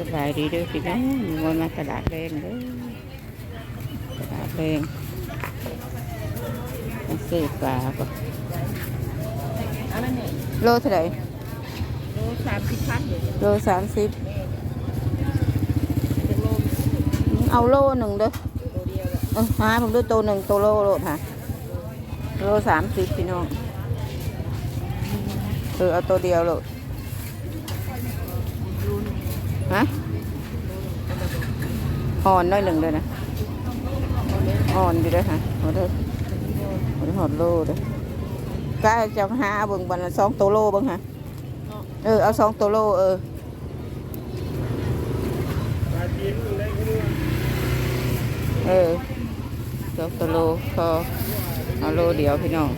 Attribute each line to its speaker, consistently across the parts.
Speaker 1: สบายดีเด้วยพี่น้องวันมาตลาดแรงเด้อตลาดแรงมาซื้อปลาก่อนโลเท่าไหร่
Speaker 2: โลสามสิบพันเดี๋ยว
Speaker 1: โลสามสิบ
Speaker 2: จะโล
Speaker 1: เอาโลหนึ่งเด้อ
Speaker 2: ตัวเดียวอะ
Speaker 1: เออหาผมด้วยตัวหนึ่งตัวโลโลค่ะโลสามสิบพี่น้องเออเอาตัวเดียวโลด ฮะอ่อนน้อยหนึ่งเลยนะอ่อนอยู่เลยค่ะหมดเลยหมดหอดโลเลยก็จะหาเบิ่งบันสองตัวโลบิ่งค่ะเออเอาสองตัวโลเออเออสองตัวโลพอเอาโลเดียวพี่น้อง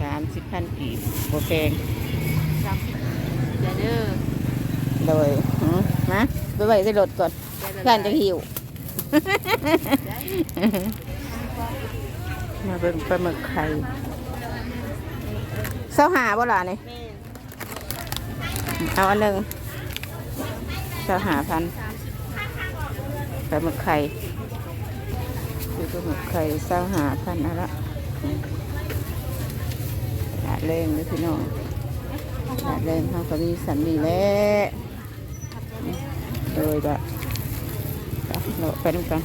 Speaker 1: สามสิบพันกีบโบแพง
Speaker 2: สามสิบเดี๋ย วเด้อ
Speaker 1: เลยหือมาไปไว้ในรถก่อนย่านจะหิว มาเบิ่งปลาหมึกไข่เสาหาบ่ล่ะนี่
Speaker 2: แม่
Speaker 1: เอาอันหนึ่งเสาหาพันปลาหมึกไข่คือปลาหมึกไข่เสาหาพันเอะไรหาแรงเลยพี่น้องหาแรงเขาก็มีสันมีแหล้ว เลยละเราไปน้ำกัน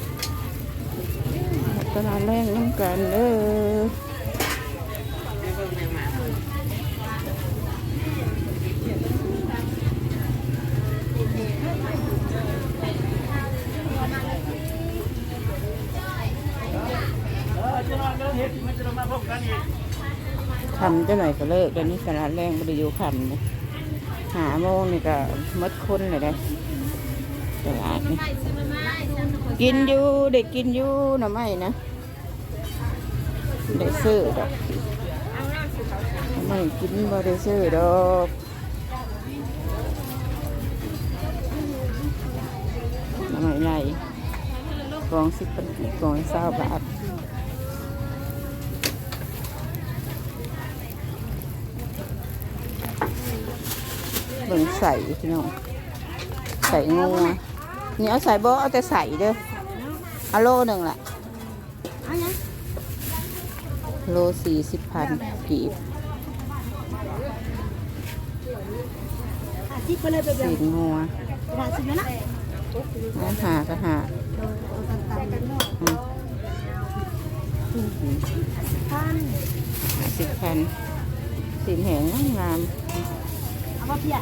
Speaker 1: ตลาดแรงน้ำกันเด้อคำจะหน่อยก็เลิกเดี๋ยวนี้สารแรงบริยูคำเลย หาโมงนี่ก็มดคนเลยได้ตลาดนี่กินอยู่เด็กกินอยู่หน่อไม่นะได้ซื้อดอกหน่อไม่กินบ่ได้ซื้อดอกหน่อไม่ใหญ่กองสิบปันกองเศร้าบาท เบิ่งใส่พี่น้องใส่งัวนี่เอาใส่บ่เอาแต่ใส่เด้อเอาโลหนึ่งละโลสี่สิบพันกีบ
Speaker 2: สี
Speaker 1: งัว
Speaker 2: หาสิบแล้วนะ
Speaker 1: หาก็หาสิบพันสีแหงงาม
Speaker 2: เอาเพีย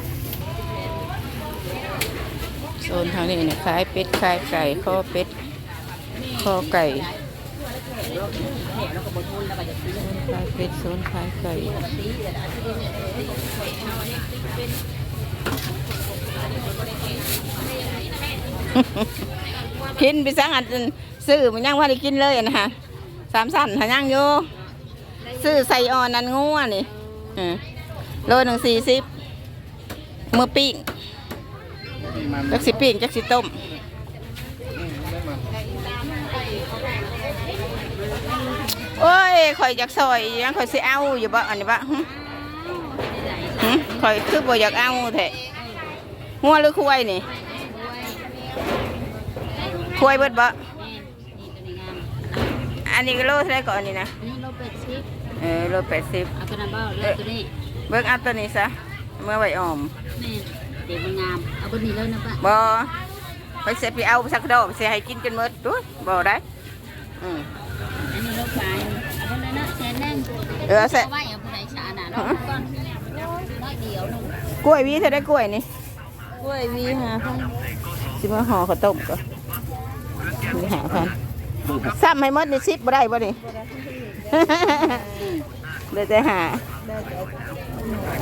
Speaker 1: โซนทางนี้เนี่ยขายเป็ดขายไก่ข้อเป็ดข้อไก่ขายเป็ดโซนขายไก่กินไปสังอันซื้อมันยังว่าได้กินเลยนะฮะสามสั้นหายังอยู่ซื้อใส่อ่อนนันงัวนี่เออโลหนึ่งสี่สิบมือปิ้ง จักสิปิ้งจักสิต้มโอ้ยข่อยอยากซอยยังข่อยสิเอาอยู่บ่อันนี้บ่หึหึข่อยคือบ่อยากเอาแท้งัวหรือควายนี่ถ้วยเบิดบ่อันนี้ก็โลเท่าไหรก่อนนี่นะ
Speaker 2: นี่โลเป็ดสิบ
Speaker 1: เออโลแปดสิบ
Speaker 2: เอาตัวนั้นเบ้าเลยตัวนี้
Speaker 1: เบิ่งเอาตัวนี้ซะเมื่อไว้ออม
Speaker 2: แม่ เดี๋ยวมันงาม เอาบนนี้เลยนะป้า
Speaker 1: บ่ไปเสียไปเอาสักดอกเสียให้กินจนหมดตัวบ่ได้อืม
Speaker 2: อันนี้โลปลายเอาบนนั้นนะแสนแน่ง
Speaker 1: เออเอาใส่
Speaker 2: เอาไว้เอาผู้ใดชาหนาเนาะก่อนน้อยเดียวนึง
Speaker 1: กล้วยวีเท่าได้กล้วยนี่กล้วยวีหาพันสิมาห่อข้าวต้มก็มีหาพันซ้ำให้หมดนี่สิบบ่ได้บ่นี่เดี๋ยวจะหา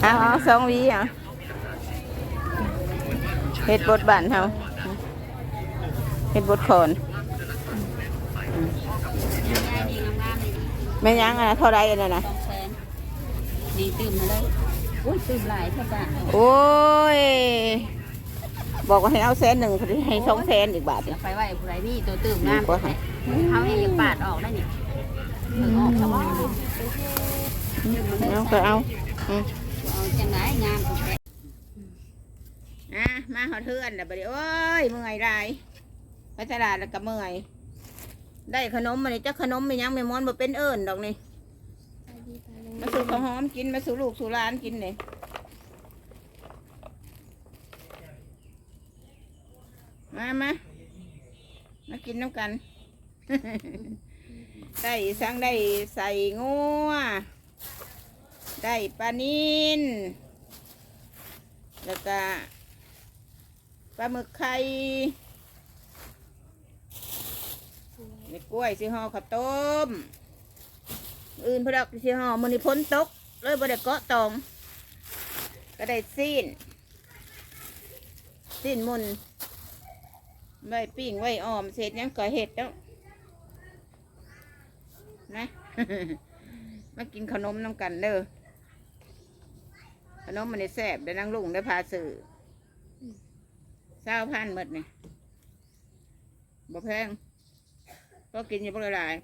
Speaker 1: เอาเอาสองหวีอะ เห็ดบดบานเฮาเห็ดบดโคนแม่ยังอะเท่าไรอันนั้นนะ
Speaker 2: สองแสนนี่ตื่มมาเลยอุ้ยตื่มหลายเท่าจ้ะ
Speaker 1: โอ้ย บอกว่าให้เอาแสนหนึ่งเขาจะให้สองแสนอีกบาท
Speaker 2: เดี๋
Speaker 1: เนี่ย
Speaker 2: วยไปไว้ผู้ใดนี่ตัวตื่ม
Speaker 1: ดี
Speaker 2: งาม
Speaker 1: กว่าให้
Speaker 2: เขาเองยังปาดออกได้นี่เออออกแล้วว่า
Speaker 1: เอาก็เอาอืม
Speaker 2: เอาจังไหนงาม
Speaker 1: อะมาหอเทือนแล้วบัดนี้โอ้ยเมื่อยไรไปตลาดแล้วก็เมื่อย ได้ขนมมานี่จะขนมมียังไม่มอนบ่เป็นเอิญดอกนี่
Speaker 2: ไปดีไปเลย
Speaker 1: มาสู่ข้าวหอมกินมาสู่ลูกสู่หลานกินนี่มามามากินน้ำกัน ได้สั่งได้ใส่งัวได้ปลานินแล้วก็ ปลาหมึกไข่ในกล้วยสิห่อข้าวต้ม อื่นพอดอกสิห่อมือนี่พ้นตก เลยบ่ได้เกาะตอง ก็ได้ซีนซีนมุนไว้ปิ้งไว้ออมเสร็จยังก็เห็ดแล้วนะมากินขนมน้ำกันเด้อขนมมันได้แซ่บได้นั่งลุงได้พาสื่อ เศร้าพันหมดนี่บ่แพงก็กินอยู่บ่ละลาย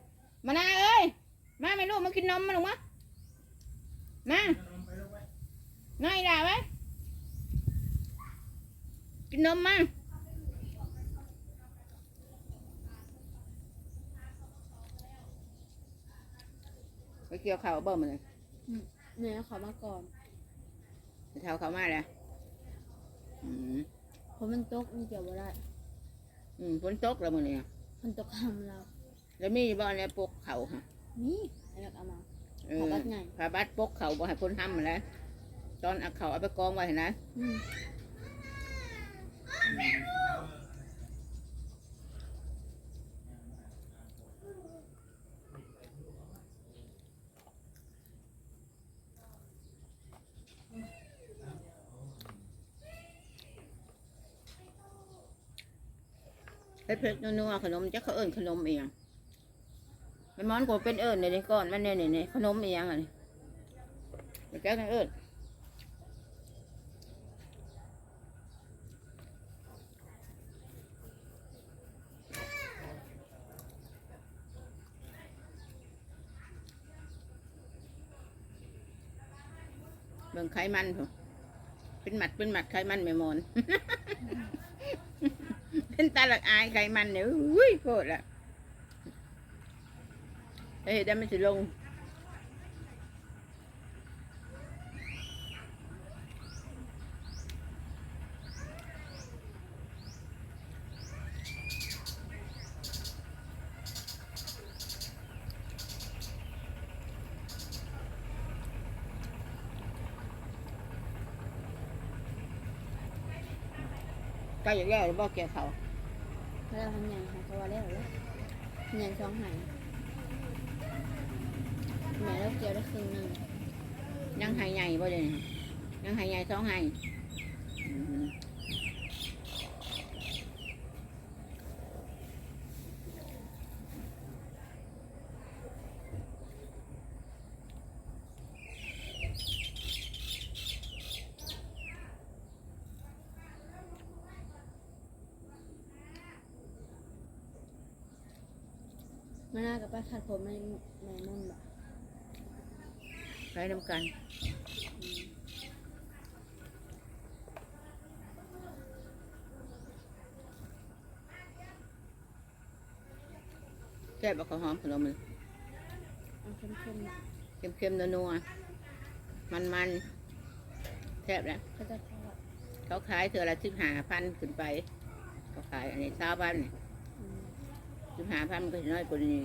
Speaker 1: มานาเอ้ย มาไม่รู้มากินนมมาหนูมามาง่ายด่าไว้กินนมมาไปเกี่ยวข้าวเบิ่มเลย
Speaker 2: เนี่ยขอมาก่อน
Speaker 1: ไปเท้าเขามาเลยอืม
Speaker 2: เพ ราะมันตกมันเกี่ยวบ่ได้
Speaker 1: อืมฝนตกแล้วมื้อนี้
Speaker 2: มันตกคำเรา
Speaker 1: แล้วมีบ่อนเนี่ยปกเขาฮะ
Speaker 2: นี่ไอ้อยากเอามา
Speaker 1: เออ
Speaker 2: ผ้าบัดไง
Speaker 1: ผ้าบัดปกเขาบ่ให้คนทำมาแล้วตอนเอาเขาเอาไปกองไว้เห็นนะ
Speaker 2: อืม
Speaker 1: เผ็ดเผ็ดนัวขนมจะเขาเอิ้นขนมเอียงไอ้มอนกูเป็นเอิญในนี้ก่อนมันเนี่ยนี่ขนมเอียงอะนี่แกกันเอิญเบิ่งไขมันพอเป็นหมัดเป็นหมัดไขมันไม่มอน เป็นตาลักอายไขมันเนี่ยอุ้ยโคตรละเฮ้ยได้ไม่สิลง ใกล้จะแล้วหรือบ่เกี่เขา
Speaker 2: แล้วทำยังค่ะเขาว่าแล้วแล้วยังสองหายแม่เราเกี่ยวได้คืนนึง
Speaker 1: ยังหายใหญ่บ่เลยยังหายใหญ่สองหายอืม
Speaker 2: มาหน้ากับป้าขัดผมในแม่นุ่นแบบ
Speaker 1: ไปทำกันแซ่บเอาข้าวหอมขนมเลย
Speaker 2: เอาเข้มๆนะ
Speaker 1: เค็มๆนัวๆมันๆแซ่บแล้ว
Speaker 2: ก็จะทอด
Speaker 1: เขาขายเธอละสิบห้าพันขึ้นไป เขาขายอันนี้เช้าพัน
Speaker 2: อืม
Speaker 1: สิบห้าพันมันก็สิน้อยกว่านี้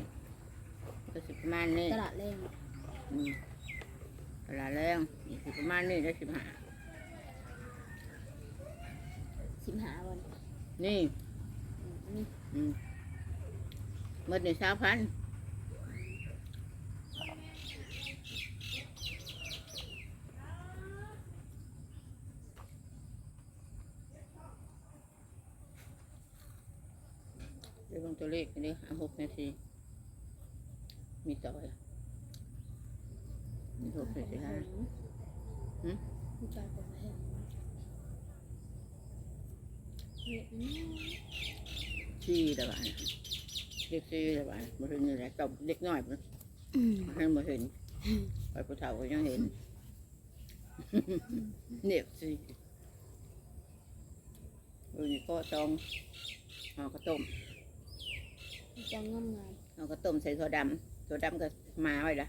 Speaker 1: ก็สิประมาณนี้
Speaker 2: ตลาดเล่ง
Speaker 1: อืมตลาดแรงนี่สิประมาณนี้ได้สิบห้า
Speaker 2: สิบหาวัน
Speaker 1: นี่
Speaker 2: อืมอันนี้
Speaker 1: อืมหมดในเช้าพันเดี๋ยวลง ตัวเลขกันดิเอาหกนาที มีต่อยมีหกนาทีห้าหืม
Speaker 2: มีใจผมแห้งเละนี่
Speaker 1: สี่ละบาทเด็กสี่ละบาทมาเห็นนี่แหละตบเด็กน้อยมัน
Speaker 2: อืม
Speaker 1: ให้มาเห็นไปผู้เฒ่าก็ยังเห็นเด็กสี่ดูนี่ก็จองเอาข้าวต้ม
Speaker 2: จังงามงาม
Speaker 1: เอาข้าวต้มใส่ถั่วดำถั่วดำก็มาไว้ละ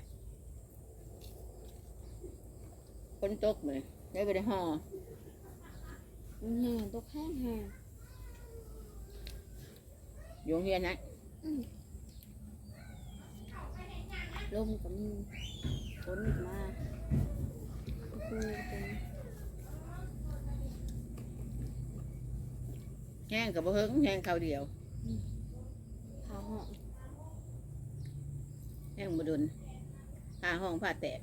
Speaker 1: คนตกเลยได้ไปได้ห่อ
Speaker 2: มันแห้งตกแห้งแห้ง
Speaker 1: โยงเฮียนนะ
Speaker 2: อืมลมก็มีฝนอีกมาคือเป็น
Speaker 1: แห้งกับบ่เฮิงแห้งข้าวเดียว
Speaker 2: ผ้าห่อ
Speaker 1: แห้งบ่ดุนผ้าห้องผ้าแตก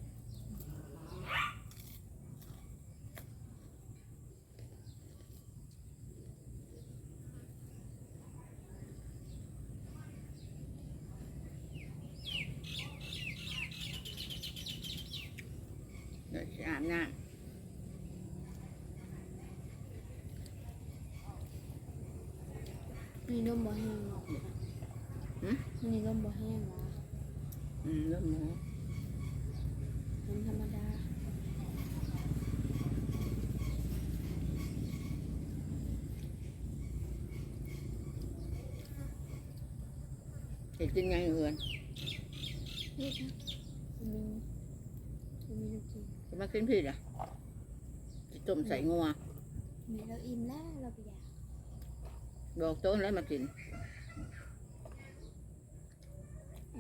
Speaker 1: เดี๋ยวจะอาบน้
Speaker 2: มีลมบ่แห้งหรอกมีลมบ่แห้งหรอำ
Speaker 1: อืมเริ่มหมู
Speaker 2: มันธรรมดา
Speaker 1: เห็ดกินไงเอือน
Speaker 2: นี่ค่ะมีมีน้ำจิ้ม
Speaker 1: จะมาขึ้นพี่ล่ะจะต้มใส่งัว
Speaker 2: มีเราอิ่มแล้วเราไปอยาก
Speaker 1: บอกต้นแล้วมากิน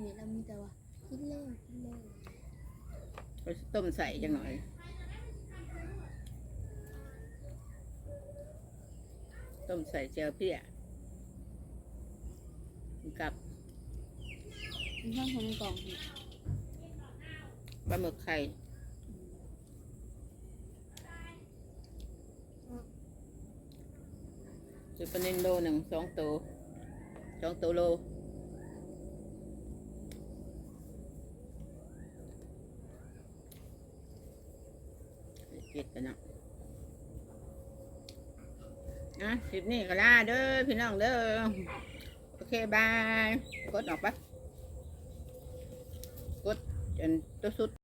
Speaker 2: มีเรามีแต่ว่า กินเร็วกินเร็ว
Speaker 1: ไปต้มใส่จังหน่อยต้มใส่เจียวเพี้ยกับ
Speaker 2: มีช่องของในกล่อง
Speaker 1: ปลาหมึกไข่จะปลาเนนโลหนึ่งสองตัวสองตัวโล เก็ดกันเนาะอะคลิปนี้ก็ลาเด้อพี่น้องเด้อโอเคบาย กดออกปะกดจนตัวสุด